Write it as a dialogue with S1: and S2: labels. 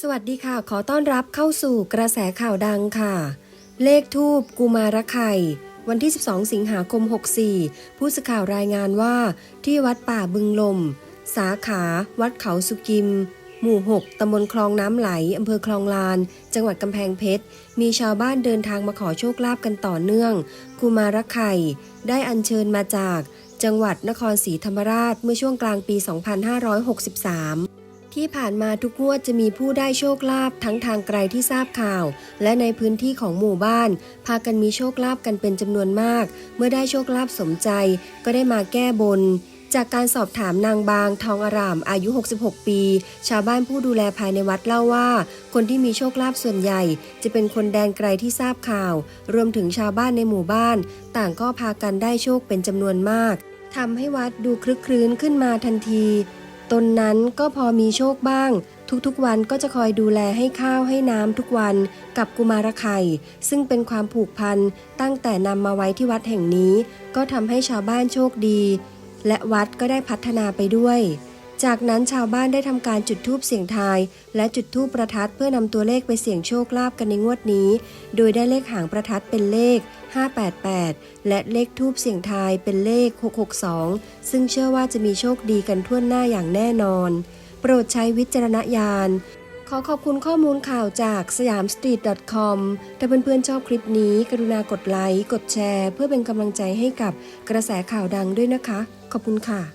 S1: สวัสดีค่ะ ขอต้อนรับเข้าสู่กระแสข่าวดังค่ะ เลขทูปกุมารไข่ วันที่ 12 สิงหาคม 64 ผู้สื่อข่าวรายงานว่า ที่วัดป่าบึงลม สาขา วัดเขาสุกิม หมู่ 6 ตำบลคลองน้ำไหล อำเภอคลองลาน จังหวัดกำแพงเพชร มีชาวบ้านเดินทางมาขอโชคลาภกันต่อเนื่อง กุมารไข่ ได้อัญเชิญมาจาก จังหวัดนครศรีธรรมราชเมื่อช่วงกลางปี 2563 ที่ผ่านมาทุกงวดจะมีผู้ได้โชคลาภทั้งทางไกลที่ทราบข่าว และในพื้นที่ของหมู่บ้าน พากันมีโชคลาภกันเป็นจำนวนมาก เมื่อได้โชคลาภสมใจ ก็ได้มาแก้บนจากการสอบถามนางบางทองอารามอายุ 66 ปี ชาวบ้านผู้ดูแลภายในวัดเล่าว่า คนที่มีโชคลาภส่วนใหญ่ จะเป็นคนแดนไกลที่ทราบข่าว รวมถึงชาวบ้านในหมู่บ้าน ต่างก็พากันได้โชคเป็นจำนวนมากทำให้วัดดูคลึกครื้นขึ้นมาทันที ตนนั้นก็พอมีโชคบ้าง ทุกๆวันก็จะคอยดูแลให้ข้าวให้น้ำทุกวันกับกุมารไข่ซึ่งเป็นความผูกพันตั้งแต่นำมาไว้ที่วัดแห่งนี้ ก็ทำให้ชาวบ้านโชคดี และวัดก็ได้พัฒนาไปด้วย จากนั้นชาวบ้านได้ทำการจุดธูปเสียงทาย และจุดธูปประทัดเพื่อนำตัวเลขไปเสี่ยงโชคลาภกันในงวดนี้ โดยได้เลขหางประทัดเป็นเลข 588 และเลขทูปเสียงทายเป็นเลข 662 ซึ่งเชื่อว่าจะมีโชคดีกันทั่วหน้าอย่างแน่นอน โปรดใช้วิจารณญาณ ขอขอบคุณข้อมูลข่าวจากสยามสตรีท .com ถ้าเพื่อนๆชอบคลิปนี้ กรุณากดไลค์ กดแชร์ เพื่อเป็นกำลังใจให้กับกระแสข่าวดังด้วยนะคะ ขอบคุณค่ะ